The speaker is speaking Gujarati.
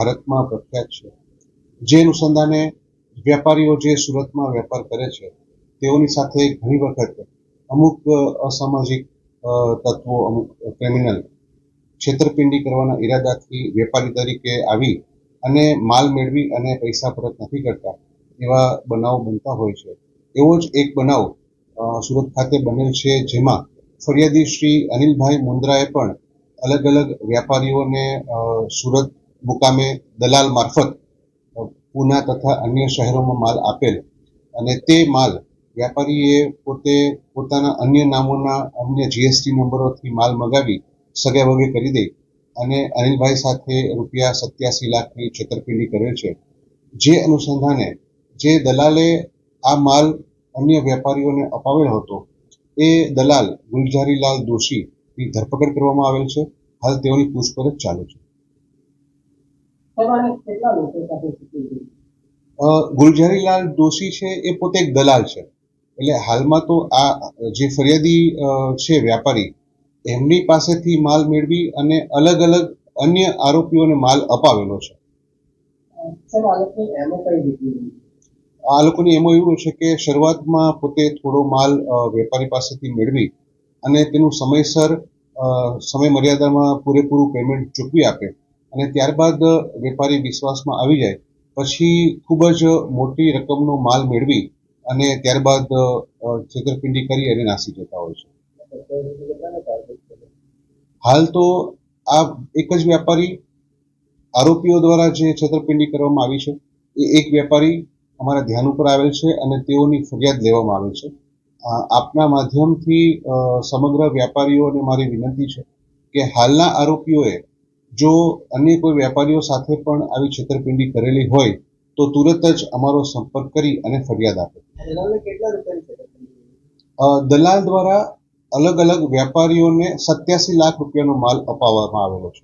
ભારતમાં પ્રખ્યાત છે. જે અનુસંધાને વેપારીઓ જે સુરતમાં વેપાર કરે છે, તેઓની સાથે ઘણી વખત અમુક અસામાજિક તત્વો, અમુક ક્રિમિનલ છેતરપિંડી કરવાના ઈરાદાથી વેપારી તરીકે આવી અને માલ મેળવી અને પૈસા પરત નથી કરતા એવા બનાવો બનતા હોય છે. એવો જ એક બનાવ સુરત ખાતે બનેલ છે, જેમાં ફરિયાદી શ્રી અનિલભાઈ મુન્દ્રાએ પણ અલગ અલગ વેપારીઓને સુરત મુકામે દલાલ મારફત પુના તથા અન્ય શહેરોમાં માલ આપેલ. અને તે માલ વ્યાપારીએ પોતે પોતાના અન્ય નામોના અન્ય જીએસટી નંબરોથી માલ મગાવી સગે વગે કરી દઈ અને અનિલભાઈ સાથે રૂપિયા સત્યાસી લાખની છેતરપિંડી કરેલ છે. જે અનુસંધાને જે દલાલે આ માલ અન્ય વેપારીઓને અપાવેલ હતો, એ દલાલ ગુલઝારીલાલ દોશીની ધરપકડ કરવામાં આવેલ છે. હાલ તેઓની પૂછપરછ ચાલુ છે. ગુલઝારીલાલ દોશી છે એ પોતે એક દલાલ છે. એટલે હાલમાં તો આ જે ફરિયાદી છે વ્યાપારી એમની પાસેથી માલ મેળવી અને અલગ અલગ અન્ય આરોપીઓને માલ અપાવેલો છે. આ લોકોની એમાં એવું છે કે શરૂઆતમાં પોતે થોડો માલ વેપારી પાસેથી મેળવી અને તેનું સમયસર સમય મર્યાદામાં પૂરેપૂરું પેમેન્ટ ચૂકવી આપે. અને ત્યારબાદ વેપારી વિશ્વાસમાં આવી જાય, પછી ખૂબ જ મોટી રકમનો માલ મેળવી અને ત્યારબાદ છેતરપિંડી કરી અને નાસી જતા હોય છે. હાલ તો આ એક જ વેપારી આરોપીઓ દ્વારા જે છેતરપિંડી કરવામાં આવી છે, એ એક વેપારી અમારા ધ્યાન ઉપર આવેલ છે અને તેઓની ફરિયાદ લેવામાં આવે છે. આપના માધ્યમથી સમગ્ર વેપારીઓને મારી વિનંતી છે કે હાલના આરોપીઓએ જો અન્ય કોઈ વેપારીઓ સાથે પણ આવી છેતરપિંડી કરેલી હોય તો તુરત જ અમારો સંપર્ક કરી અને ફરિયાદ આપે. દલાલ દ્વારા અલગ અલગ વેપારીઓને સત્યાસી લાખ રૂપિયાનો માલ અપાવવામાં આવેલો છે.